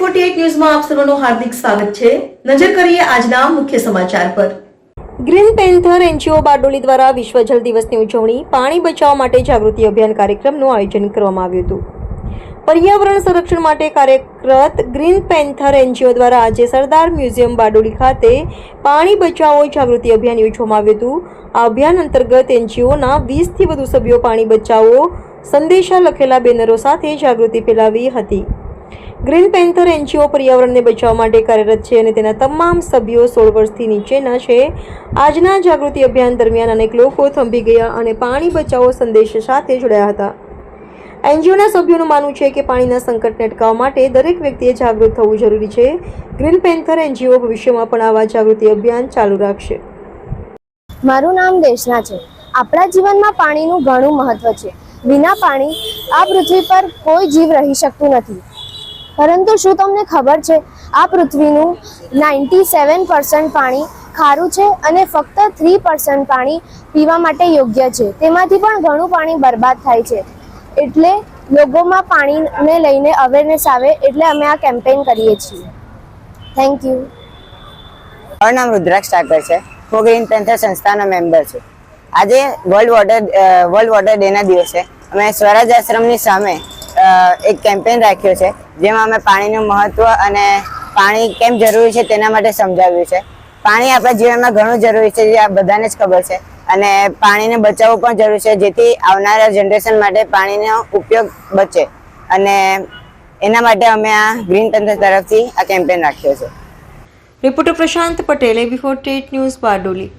Forty ન્યૂઝમાં આપ સર્વનું હાર્દિક સ્વાગત છે. નજર કરીએ આજના મુખ્ય સમાચાર પર. ગ્રીન પેન્થર એનજીઓ બારડોલી દ્વારા વિશ્વ જલ દિવસની ઉજવણી, પાણી બચાવવા માટે જાગૃતિ અભિયાન કાર્યક્રમનું આયોજન કરવામાં આવ્યું હતું. પર્યાવરણ સંરક્ષણ માટે કાર્યરત ગ્રીન પેન્થર એનજીઓ દ્વારા આજે સરદાર મ્યુઝિયમ બારડોલી ખાતે પાણી બચાવો જાગૃતિ અભિયાન યોજવામાં આવ્યું હતું. આ અભિયાન અંતર્ગત એનજીઓના વીસથી વધુ સભ્યો પાણી બચાવો સંદેશા લખેલા બેનરો સાથે જાગૃતિ ફેલાવી હતી. ગ્રીન પેન્થર એનજીઓ પર્યાવરણને બચાવવા માટે કાર્યરત છે અને તેના તમામ સભ્યો સોળ વર્ષથી નીચેના છે. આજના જાગૃતિ અભિયાન દરમિયાન અનેક લોકો થંભી ગયા અને પાણી બચાવો સંદેશ સાથે જોડાયા હતા. એનજીઓના સભ્યોનું માનવું છે કે પાણીના સંકટને અટકાવવા માટે દરેક વ્યક્તિએ જાગૃત થવું જરૂરી છે. ગ્રીન પેન્થર એનજીઓ ભવિષ્યમાં પણ આવા જાગૃતિ અભિયાન ચાલુ રાખશે. મારું નામ દેશના છે. આપણા જીવનમાં પાણીનું ઘણું મહત્વ છે. વિના પાણી આ પૃથ્વી પર કોઈ જીવ રહી શકતું નથી. પરંતુ શું તમને ખબર છે, આ પૃથ્વીનું નાઇન્ટી સેવન પર્સન્ટ પાણી ખારું છે અને ફક્ત થ્રી પર્સન્ટ પાણી પીવા માટે યોગ્ય છે. તેમાંથી પણ ઘણું પાણી બરબાદ થાય છે. એટલે લોકોમાં પાણીને લઈને અવેરનેસ આવે એટલે અમે આ કેમ્પેઇન કરીએ છીએ. થેન્ક યુ મારું નામ રુદ્રાક્ષ ઠાકર છે. હું ગ્રીન પેન્થર સંસ્થાનો મેમ્બર છું. આજે વર્લ્ડ વોટર વર્લ્ડ વોટર ડેના દિવસે અમે સ્વરાજ આશ્રમની સામે એક કેમ્પેન રાખ્યો છે, જેમાં અમે પાણીનું મહત્વ અને પાણી કેમ જરૂરી છે તેના માટે સમજાવ્યું છે. પાણી આપણા જીવનમાં ઘણું જરૂરી છે, જે આ બધાને જ ખબર છે. અને પાણીને બચાવવું પણ જરૂરી છે, જેથી આવનારા જનરેશન માટે પાણીનો ઉપયોગ બચે. અને એના માટે અમે આ ગ્રીન તંત્ર તરફથી આ કેમ્પેન રાખ્યો છે. રિપોર્ટર પ્રશાંત પટેલ બિફોર ટેટ ન્યૂઝ બારડોલી.